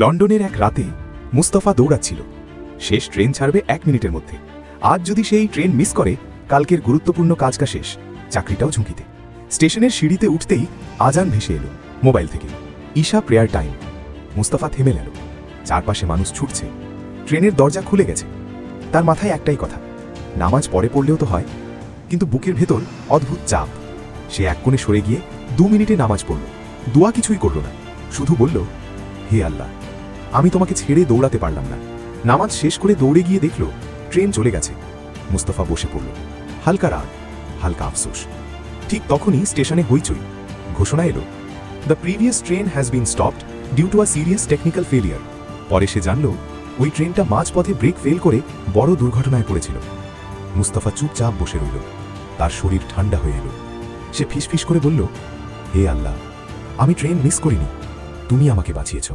লন্ডনের এক রাতে মুস্তফা দৌড়াচ্ছিল। শেষ ট্রেন ছাড়বে এক মিনিটের মধ্যে। আজ যদি সেই ট্রেন মিস করে, কালকের গুরুত্বপূর্ণ কাজটা শেষ, চাকরিটাও ঝুঁকিতে। স্টেশনের সিঁড়িতে উঠতেই আজান ভেসে এলো মোবাইল থেকে। Isha prayer time. মুস্তফা থেমে গেল। চারপাশে মানুষ ছুটছে। ট্রেনের দরজা খুলে গেছে। তার মাথায় একটাই কথা, নামাজ পরে পড়লেও তো হয়, কিন্তু বুকের ভেতর অদ্ভুত চাপ। সে এক কোণে সরে গিয়ে দু মিনিটে নামাজ পড়ল। দোয়া কিছুই করল না। শুধু বলল, হে আল্লাহ আমি তোমাকে ছেড়ে দৌড়াতে পারলাম না। নামাজ শেষ করে দৌড়ে গিয়ে দেখল, ট্রেন চলে গেছে। মুস্তফা বসে পড়ল। হালকা রাগ, হালকা আফসোস। ঠিক তখনই স্টেশনে হইচই। ঘোষণা এলো the previous train has been stopped due to a serious technical failure পরে সে জানল, ওই ট্রেনটা মাঝপথে ব্রেক ফেল করে বড় দুর্ঘটনায় পড়েছিল। মুস্তফা চুপচাপ বসে রইল। তার শরীর ঠান্ডা হয়ে এলো। সে ফিসফিস করে বলল, হে আল্লাহ, আমি ট্রেন মিস করিনি। তুমি আমাকে বাঁচিয়েছো।